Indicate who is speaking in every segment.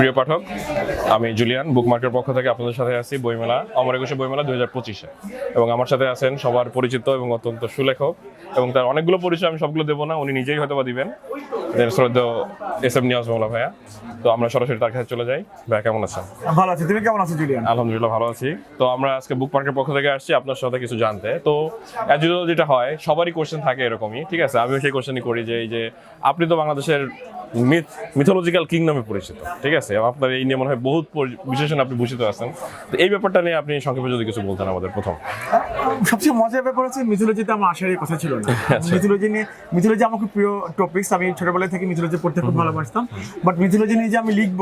Speaker 1: প্রিয় পাঠক আমি জুলিয়ান বুকমার্কের পক্ষ থেকে আপনাদের সাথে আছি বইমেলা অমর একুশে বইমেলা দুই হাজার পঁচিশে। এবং আমার সাথে আছেন সবার পরিচিত এবং অত্যন্ত সুলেখক এবং তার অনেকগুলো পরিচয় আমি সবগুলো দেবো না উনি নিজেই হয়তো বা দিবেন শ্রদ্ধেয় এস এম নিয়াজ মোল্লা ভাইয়া। তো আমরা সরাসরি তার কাছে চলে যাই। ভাইয়া কেমন আছেন?
Speaker 2: ভালো আছি। তুমি কেমন আছো জুলিয়ান?
Speaker 1: আলহামদুলিল্লাহ ভালো আছি। তো আমরা আজকে বুক পার্কের পক্ষ থেকে আসছি আপনার সাথে কিছু জানতে। তো as যেটা হয় সবারই কোশ্চেন থাকে এরকমই ঠিক আছে? আমিও সেই কোশ্চেনই করি যে এই যে আপনি তো বাংলাদেশের মিথ মিথোলজিক্যাল কিং নামে পরিচিত ঠিক আছে? এবং আপনার এই নিয়ে মনে হয় বহুত বিশেষণ আপনি ভূষিত আছেন। তো এই ব্যাপারটা নিয়ে আপনি সংক্ষেপে যদি কিছু বলতেন আমাদের প্রথম।
Speaker 2: সবচেয়ে মজার ব্যাপার হচ্ছে মিথোলজিতে আমার আসারই কথা ছিল না।
Speaker 1: আচ্ছা।
Speaker 2: মিথোলজি নিয়ে মিথোলজি আমার খুব প্রিয় টপিকস আমি ছোটবেলা থেকে মিথোলজি পড়তে খুব ভালোবাসতাম। বাট মিথোলজি নিয়ে যে আমি লিখব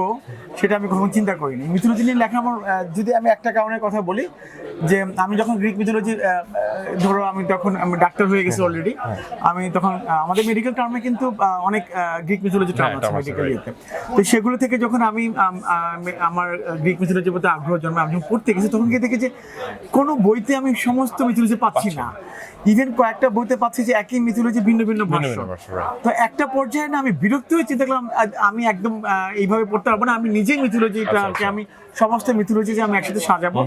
Speaker 2: সেটা আমি কখনো চিন্তা করিনি। মিথোলজি নিয়ে লেখা আমার যদি আমি একটা কারণের কথা বলি যে আমি যখন গ্রিক মিথোলজি ধরো আমি তখন আমি ডাক্তার হয়ে গেছি অলরেডি আমি তখন আমাদের মেডিকেল টার্মে কিন্তু অনেক গ্রিক মিথোলজি টার্ম
Speaker 1: হ্যাঁ,
Speaker 2: আছে মেডিকেল ইয়েতে। তো সেগুলো থেকে যখন আমি আম, আম, আমার গ্রিক মিথোলজির প্রতি আগ্রহ জন্মে আমি যখন পড়তে গেছি তখন গিয়ে দেখি যে কোনো বইতে আমি সমস্ত মিথোলজি পাচ্ছি না। ইভেন কয়েকটা বইতে পাচ্ছি যে একই মিথোলজি ভিন্ন ভিন্ন ভাষ্য. তো একটা পর্যায়ে না আমি বিরক্ত হয়ে চিন্তা করলাম আমি একদম এইভাবে পড়তে পারব না আমি নিজেই মিথোলজিটাকে
Speaker 1: আচ্ছা।
Speaker 2: আমি সমস্ত মিথোলজি যে আমি একসাথে সাজাবো।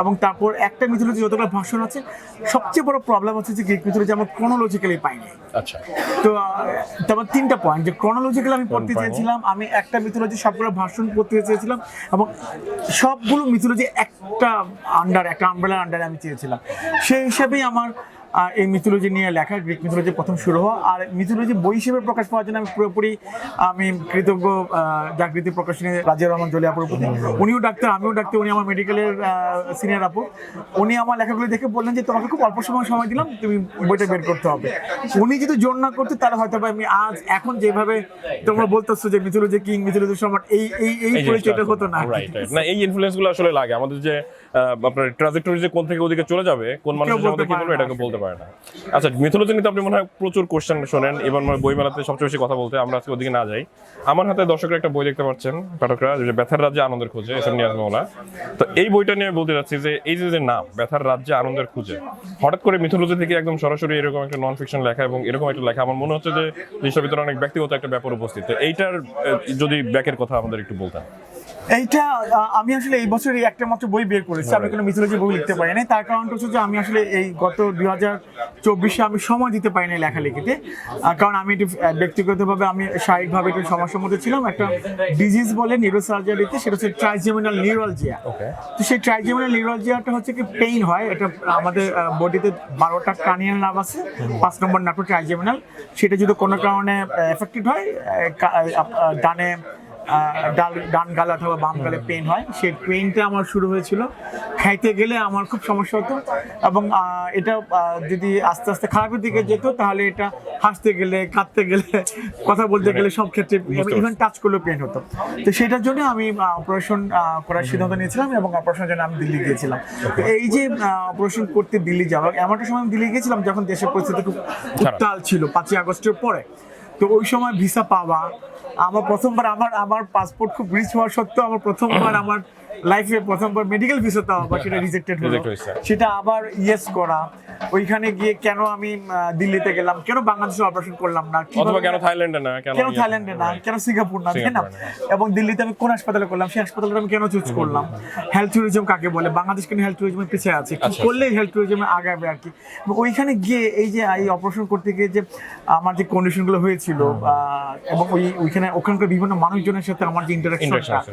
Speaker 2: এবং তারপর একটা মিথোলজি যতগুলো ভাষণ আছে সবচেয়ে বড় প্রবলেম হচ্ছে যে গ্রিক মিথোলজি আমার ক্রোনোলজিক্যালি পাইনি।
Speaker 1: আচ্ছা।
Speaker 2: তো তারপর তিনটা পয়েন্ট যে ক্রোনোলজিক্যাল আমি পড়তে
Speaker 1: পারব?
Speaker 2: চেয়েছিলাম আমি একটা মিথোলজি সবগুলো ভাষণ করতে চেয়েছিলাম এবং সবগুলো মিথোলজি একটা আন্ডার একটা আমব্রেলার আন্ডারে আমি চেয়েছিলাম। সেই হিসাবেই আমার আহ, এই মিথোলজি নিয়ে লেখা গ্রিক মিথোলজি প্রথম শুরু হওয়া। আর মিথোলজি বই হিসেবে প্রকাশ পাওয়ার জন্য আমি পুরোপুরি আমি কৃতজ্ঞ জাগৃতি প্রকাশনী রাজিয়া রহমান জলিয়া আপুর প্রতি উনিও ডাক্তার আমিও ডাক্তার উনি আমার মেডিকেলের সিনিয়র আপু। উনি আমার লেখাগুলো দেখে বললেন যে তোমাকে খুব অল্প সময় সময় দিলাম তুমি বইটা বের করতে হবে। উনি যদি জোর না করতে তাহলে হয়তো আমি আজ এখন যেভাবে তোমরা বলতেছো যে মিথোলজি কিং মিথোলজি সম্রাট এই এই এই পরিচয়টা হতো না।
Speaker 1: না এই ইনফ্লুয়েন্সগুলো আসলে লাগে। আমাদের যে আপনার ট্রাজেক্টরি যে কোন থেকে ওদিকে চলে যাবে কোন মানুষ
Speaker 2: বলতে
Speaker 1: কি বলবে এটাকে বলতে পারে না। আচ্ছা মিথোলজি নিয়ে তো আপনি মনে হয় প্রচুর কোশ্চেন শোনেন এবার মনে বইমেলাতে সবচেয়ে বেশি কথা বলতে, আমরা আজকে ওদিকে না যাই। আমার হাতে দর্শকরা একটা বই দেখতে পাচ্ছেন, পাঠকরা, যে ব্যথার রাজ্যে আনন্দের খুঁজে, এস এম নিয়াজ মাওলা। তো এই বইটা নিয়ে বলতে চাচ্ছি যে, এই যে নাম, ব্যথার রাজ্যে আনন্দের খুঁজে, হঠাৎ করে মিথোলজি থেকে একদম সরাসরি এরকম একটা নন ফিকশন লেখা এবং এরকম একটা লেখা, আমার মনে হচ্ছে যে ভিতরে অনেক ব্যক্তিগত একটা ব্যাপার উপস্থিত। এইটার যদি ব্যাকের কথা আমাদের একটু বলতেন।
Speaker 2: এইটা আমি আসলে এই বছর এই একটা মাত্র বই বের করেছি। আমি কোনো মিথোলজি বই লিখতে পারি নাই। তার কারণটা হচ্ছে যে আমি আসলে এই গত দুই হাজার চব্বিশে আমি সময় দিতে পারি নাই লেখালেখিতে। কারণ আমি একটু ব্যক্তিগতভাবে আমি শারীরিকভাবে একটু সমস্যার মধ্যে ছিলাম। একটা ডিজিজ বলে নিউরোসার্জারিতে সেটা হচ্ছে ট্রাইজেমিনাল নিউরালজিয়া তো সেই ট্রাইজেমিনাল নিউরোলজিয়াটা হচ্ছে কি পেইন হয়। এটা আমাদের বডিতে বারোটা কানিয়াল নার্ভ আছে। পাঁচ নম্বর নার্ভ ট্রাইজেমিনাল সেটা যদি কোনো কারণে এফেক্টেড হয় ডানে ডাল- ডান গালে অথবা বাম গালে পেন হয়। সেই পেনটা আমার শুরু হয়েছিল। খাইতে গেলে আমার খুব সমস্যা হতো। এবং এটা যদি আস্তে আস্তে খারাপের দিকে যেত তাহলে এটা হাসতে গেলে কাঁদতে গেলে কথা বলতে গেলে সব ক্ষেত্রে ইভেন টাচ করলেও পেন হতো। তো সেটার জন্য আমি অপারেশন করার সিদ্ধান্ত নিয়েছিলাম এবং অপারেশনের জন্য আমি দিল্লি গিয়েছিলাম। তো এই যে অপারেশন করতে দিল্লি যাওয়া এমন একটা সময় আমি দিল্লি গিয়েছিলাম যখন দেশের পরিস্থিতি খুব উত্তাল ছিল পাঁচই আগস্টের পরে। তো ওই সময় ভিসা পাওয়া। আমার প্রথমবার আমার আমার পাসপোর্ট খুব রিচ হওয়া সত্ত্বেও আমার প্রথমবার আমার লাইফে প্রথমবার মেডিকেল ভিসা দেওয়া বা সেটা রিজেক্টেড হলো। সেটা আবার ইয়েস করা। ওইখানে গিয়ে কেন আমি দিল্লিতে গেলাম? কেন বাংলাদেশে অপারেশন করলাম না?
Speaker 1: অথবা কেন থাইল্যান্ডে না? কেন
Speaker 2: কেন
Speaker 1: ইয়ে-
Speaker 2: থাইল্যান্ডে না? কেন সিঙ্গাপুর না? তাই না? এবং দিল্লিতে আমি কোন হাসপাতালে করলাম? সেই হাসপাতালটা আমি কেন চুজ করলাম? হেলথ ট্যুরিজম কাকে বলে? বাংলাদেশ কেন হেলথ ট্যুরিজমে পিছিয়ে আছে? কি করলে হেলথ ট্যুরিজমে আগাবে আর কি? ওইখানে গিয়ে এই যে এই অপারেশন করতে গিয়ে যে আমার যে কন্ডিশনগুলো হয়েছিল এবং ওই ওইখানে ওখানকার বিভিন্ন মানুষজনের সাথে আমার যে ইন্টারাকশনটা
Speaker 1: আছে,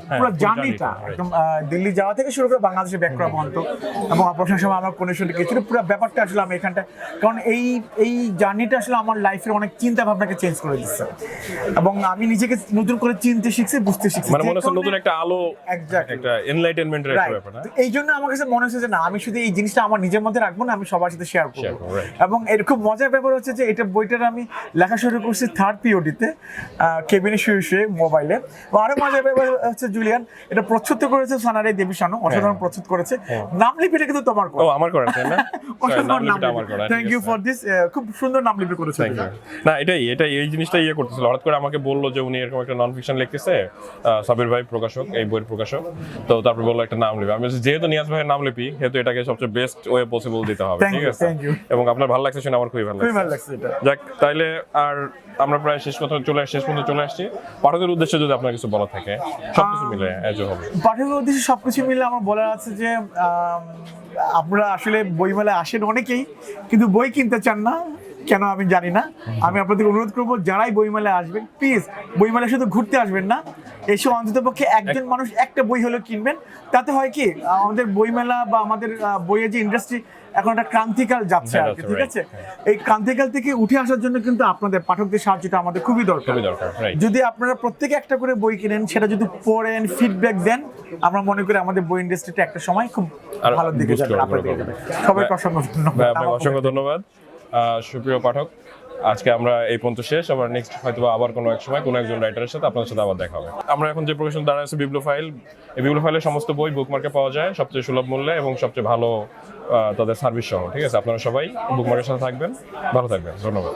Speaker 1: হ্যাঁ,
Speaker 2: পুরো জার্নিটা. একদম দিল্লি যাওয়া থেকে শুরু করে বাংলাদেশে ব্যাক করা পর্যন্ত এবং অপারেশনের সময় আমার কন্ডিশনটা কি ছিল পুরো ব্যাপারটা আসলে আমি এখানটা কারণ এই এই জার্নিটা আসলে আমার লাইফের অনেক চিন্তা ভাবনাকে চেঞ্জ করে দিচ্ছে। এবং আমি নিজেকে নতুন করে চিনতে শিখছি বুঝতে শিখছি
Speaker 1: মানে মনে হচ্ছে নতুন একটা আলো একটা এনলাইটেনমেন্টের একটা ব্যাপার
Speaker 2: এই জন্য আমার কাছে মনে হচ্ছে যে না আমি শুধু এই জিনিসটা আমার নিজের মধ্যে রাখব না আমি সবার সাথে শেয়ার করব, এবং এর খুব মজার ব্যাপার হচ্ছে যে এটা বইটার আমি লেখা শুরু করছি থার্ড পিওডিতে কেবিনে শুয়ে শুয়ে মোবাইলে আরও মজার ব্যাপার হচ্ছে হচ্ছে জুলিয়ান এটা প্রচ্ছদ করেছে সানারে দেবী শানু অসাধারণ প্রচ্ছদ করেছে। নাম লিপিটা কিন্তু তোমার করা।
Speaker 1: ও আমার করা তাই না?
Speaker 2: অসাধারণ নাম
Speaker 1: আমার করা
Speaker 2: থ্যাংক ইউ ফর দিস খুব সুন্দর নাম লিপি করেছে
Speaker 1: না এটাই এটা এই জিনিসটা ইয়ে করতেছিল। হঠাৎ করে আমাকে বলল যে উনি এরকম একটা নন ফিকশন লিখতেছে সাবির ভাই প্রকাশক এই বইয়ের প্রকাশক। তো তারপর বলল একটা নাম লিপি। আমি যেহেতু নিয়াজ ভাইয়ের নাম লিপি সেহেতু এটাকে সবচেয়ে বেস্ট ওয়ে পসিবল দিতে হবে ঠিক আছে?
Speaker 2: thank you.
Speaker 1: এবং আপনার ভালো লাগছে শুনে আমার খুবই ভালো লাগছে।
Speaker 2: ভালো লাগছে এটা।
Speaker 1: যাক তাইলে আর আমরা প্রায় শেষ কথা চলে শেষ পর্যন্ত চলে আসছি। পাঠকের উদ্দেশ্যে যদি আপনার কিছু বলা থাকে সবকিছু মিলে এজ হবে
Speaker 2: পাঠকের উদ্দেশ্যে সবকিছু মিলে আমার বলার আছে যে আপনারা আসলে বইমেলায় আসেন অনেকেই, কিন্তু বই কিনতে চান না, কেন আমি জানি না। আমি আপনাদের অনুরোধ করব, যারাই বইমেলায় আসবেন প্লিজ বইমেলায় শুধু ঘুরতে আসবেন না এসে অন্তত পক্ষে একজন মানুষ একটা বই হলেও কিনবেন। তাতে হয় কি আমাদের বইমেলা বা আমাদের বইয়ের যে ইন্ডাস্ট্রি এখন একটা ক্রান্তিকাল যাচ্ছে আর কি ঠিক আছে? এই ক্রান্তিকাল থেকে উঠে আসার জন্য কিন্তু আপনাদের পাঠকদের সাহায্যটা আমাদের খুবই দরকার।
Speaker 1: খুবই দরকার রাইট
Speaker 2: যদি আপনারা প্রত্যেকে একটা করে বই কিনেন সেটা যদি পড়েন ফিডব্যাক দেন আমরা মনে করি আমাদের বই ইন্ডাস্ট্রিটা একটা সময় খুব ভালো দিকে যাবে। যাবে। সবাইকে অসংখ্য ধন্যবাদ।
Speaker 1: আপনাকে
Speaker 2: আমার
Speaker 1: অসংখ্য ধন্যবাদ। সুপ্রিয় পাঠক আজকে আমরা এই পর্যন্ত শেষ। আবার নেক্সট হয়তো আবার কোনো এক সময় কোনো একজন রাইটারের সাথে আপনার সাথে আবার দেখা হবে। আমরা এখন যে প্রকাশন দাঁড়ায় আছে বিপ্লো ফাইল এই বিপ্লো ফাইলের সমস্ত বই বুকমার্কে পাওয়া যায়, সবচেয়ে সুলভ মূল্যে এবং সবচেয়ে ভালো তাদের সার্ভিস সহ, ঠিক আছে? আপনারা সবাই বুকমার্কের সাথে থাকবেন। ভালো থাকবেন। ধন্যবাদ।